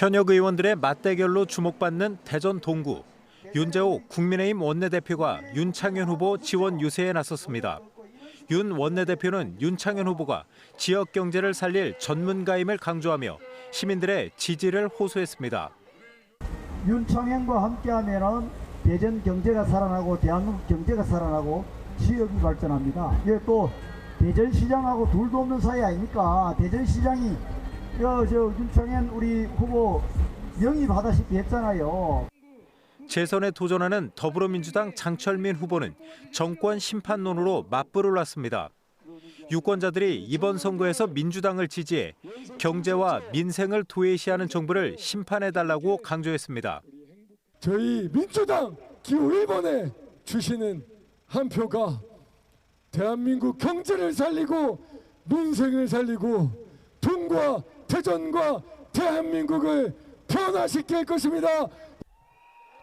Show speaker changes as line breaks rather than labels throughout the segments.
현역 의원들의 맞대결로 주목받는 대전 동구. 윤재호 국민의힘 원내대표가 윤창현 후보 지원 유세에 나섰습니다. 윤 원내대표는 윤창현 후보가 지역 경제를 살릴 전문가임을 강조하며 시민들의 지지를 호소했습니다.
윤창현과 함께하면은 대전 경제가 살아나고 대한민국 경제가 살아나고 지역이 발전합니다. 이게 또 대전시장하고 둘도 없는 사이 아닙니까? 대전시장이 저, 저 윤창현 우리 후보 영입하다시피 했잖아요.
재선에 도전하는 더불어민주당 장철민 후보는 정권 심판론으로 맞불을 놨습니다. 유권자들이 이번 선거에서 민주당을 지지해 경제와 민생을 도외시하는 정부를 심판해달라고 강조했습니다.
저희 민주당 1번에 주시는 한 표가 대한민국 경제를 살리고 민생을 살리고 동과 대전과 대한민국을 변화시킬 것입니다.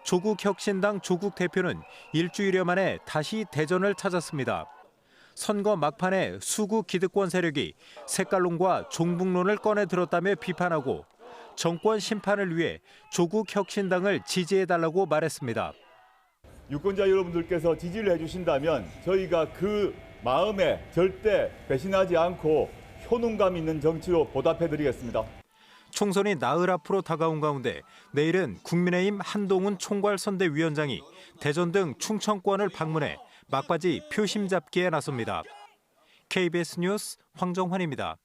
조국 혁신당 조국 대표는 일주일여 만에 다시 대전을 찾았습니다. 선거 막판에 수구 기득권 세력이 색깔론과 종북론을 꺼내 들었다며 비판하고 정권 심판을 위해 조국 혁신당을 지지해달라고 말했습니다.
유권자 여러분들께서 지지를 해주신다면 저희가 그 마음에 절대 배신하지 않고 효능감 있는 정치로 보답해드리겠습니다.
총선이 나흘 앞으로 다가온 가운데 내일은 국민의힘 한동훈 총괄선대위원장이 대전 등 충청권을 방문해 막바지 표심 잡기에 나섭니다. KBS 뉴스 황정환입니다.